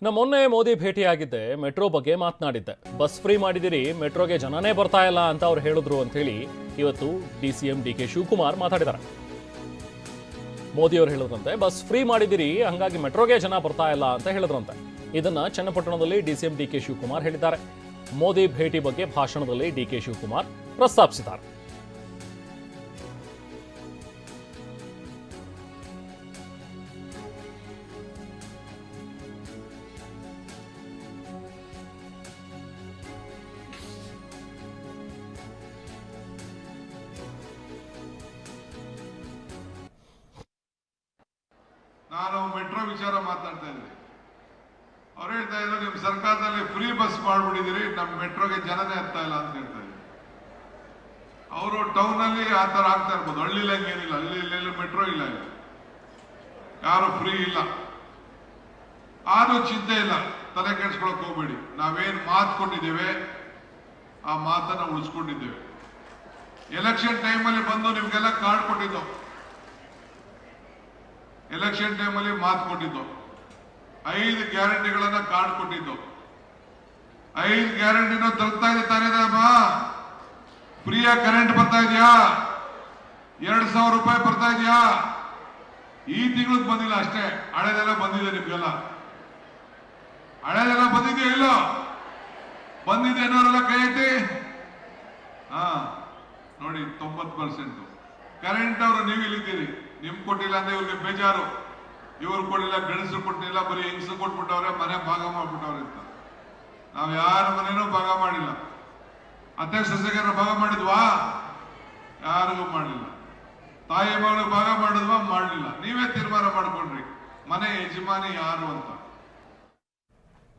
ಇನ್ನು ಮೊನ್ನೆ ಮೋದಿ ಭೇಟಿಯಾಗಿದ್ದೆ, ಮೆಟ್ರೋ ಬಗ್ಗೆ ಮಾತನಾಡಿದ್ದೆ. ಬಸ್ ಫ್ರೀ ಮಾಡಿದಿರಿ, ಮೆಟ್ರೋಗೆ ಜನನೇ ಬರ್ತಾ ಇಲ್ಲ ಅಂತ ಅವ್ರು ಹೇಳಿದ್ರು ಅಂತ ಹೇಳಿ ಇವತ್ತು D C M D K Shivakumar ಮಾತಾಡಿದ್ದಾರೆ ಮೋದಿ ಅವರು ಹೇಳಿದ್ರಂತೆ, ಬಸ್ ಫ್ರೀ ಮಾಡಿದಿರಿ, ಹಂಗಾಗಿ ಮೆಟ್ರೋಗೆ ಜನ ಬರ್ತಾ ಇಲ್ಲ ಅಂತ ಹೇಳಿದ್ರಂತೆ. ಇದನ್ನ ಚನ್ನಪಟ್ಟಣದಲ್ಲಿ D C M D K Shivakumar ಹೇಳಿದ್ದಾರೆ. ಮೋದಿ ಭೇಟಿ ಬಗ್ಗೆ ಭಾಷಣದಲ್ಲಿ ಡಿ ಕೆ ಶಿವಕುಮಾರ್ ಪ್ರಸ್ತಾಪಿಸಿದ್ದಾರೆ. ನಾನು ಮೆಟ್ರೋ ವಿಚಾರ ಮಾತಾಡ್ತಾ ಇದ್ದೆ ಅವ್ರು ಹೇಳ್ತಾ ಇದ್ರು, ನಿಮ್ ಸರ್ಕಾರದಲ್ಲಿ ಫ್ರೀ ಬಸ್ ಮಾಡ್ಬಿಟ್ಟಿದ್ದೀರಿ, ನಮ್ ಮೆಟ್ರೋಗೆ ಜನನೇ ಹತ್ತಾ ಇಲ್ಲ ಅಂತ ಹೇಳ್ತಾ ಇದ್ರು. ಅವರು ಟೌನ್ ಅಲ್ಲಿ ಆ ತರ ಆಗ್ತಾ ಇರ್ಬೋದು. ಹಳ್ಳಿಲಿ ಹಂಗೇನಿಲ್ಲ ಹಳ್ಳಿ ಇಲ್ಲಿ ಮೆಟ್ರೋ ಇಲ್ಲ ಇಲ್ಲಿ. ಯಾರು ಫ್ರೀ ಇಲ್ಲ. ಆದ್ರೂ ಚಿಂತೆ ಇಲ್ಲ. ತಲೆ ಕೆಡ್ಸ್ಕೊಳಕ್ ಹೋಗ್ಬೇಡಿ. ನಾವೇನ್ ಮಾತು ಕೊಟ್ಟಿದ್ದೇವೆ ಆ ಮಾತನ್ನ ಉಳಿಸ್ಕೊಂಡಿದ್ದೇವೆ. ಎಲೆಕ್ಷನ್ ಟೈಮಲ್ಲಿ ಬಂದು ನಿಮ್ಗೆಲ್ಲ ಕಾರ್ಡ್ ಕೊಟ್ಟಿದ್ದು. ಎಲೆಕ್ಷನ್ ಟೈಮಲ್ಲಿ ಮಾತು ಕೊಟ್ಟಿದ್ದು. ಐದು ಗ್ಯಾರಂಟಿಗಳನ್ನ ಕಾರ್ಡ್ ಕೊಟ್ಟಿದ್ದು. ಐದು ಗ್ಯಾರಂಟಿನ ತಲುಪ್ತಾ ಇದೆ ತಾನೇ ಫ್ರೀಯ ಕರೆಂಟ್ ಬರ್ತಾ ಇದೆಯಾ? ಎರಡು ಸಾವಿರ ರೂಪಾಯಿ ಬರ್ತಾ ಇದೆಯಾ? ಈ ತಿಂಗಳು ಬಂದಿಲ್ಲ ಅಷ್ಟೇ. ಹಳೆದೆಲ್ಲ ಬಂದಿದೆ ನಿಮ್ಗೆಲ್ಲ. ಹಳೆದೆಲ್ಲ ಬಂದಿದೆಯಾ ಇಲ್ಲ? ಬಂದಿದೆ ಅನ್ನೋರೆಲ್ಲ ಕೈ ಐತಿ ಹಾ, ನೋಡಿ ತೊಂಬತ್ ಪರ್ಸೆಂಟ್ ಕರೆಂಟ್ ಅವರು ನೀವು ಇಲ್ಲಿದ್ದೀರಿ ನಿಮ್ ಕೊಟ್ಟಿಲ್ಲ ಅಂದ್ರೆ ಇವ್ರಿಗೆ ಬೇಜಾರು. ಇವ್ರು ಕೊಟ್ಟಿಲ್ಲ ಗಣಸರು ಕೊಟ್ಟಿಲ್ಲ, ಬರೀ ಹೆಂಗಸರು ಕೊಟ್ಬಿಟ್ಟವ್ರೆ, ಮನೆ ಭಾಗ ಮಾಡ್ಬಿಟ್ಟವ್ರೆ ಅಂತ. ನಾವು ಯಾರ ಮನೇನೂ ಭಾಗ ಮಾಡಿಲ್ಲ. ಅತ್ತೆ ಸಸ್ಯಗಾರ ಭಾಗ ಮಾಡಿದ್ವಾ? ಯಾರಿಗೂ ಮಾಡಲಿಲ್ಲ. ತಾಯಿ ಮಗಳು ಭಾಗ ಮಾಡಿದ್ವಾ? ಮಾಡಲಿಲ್ಲ. ನೀವೇ ತೀರ್ಮಾನ ಮಾಡ್ಕೊಂಡ್ರಿ. ಮನೆ ಯಜಮಾನಿ ಯಾರು ಅಂತ.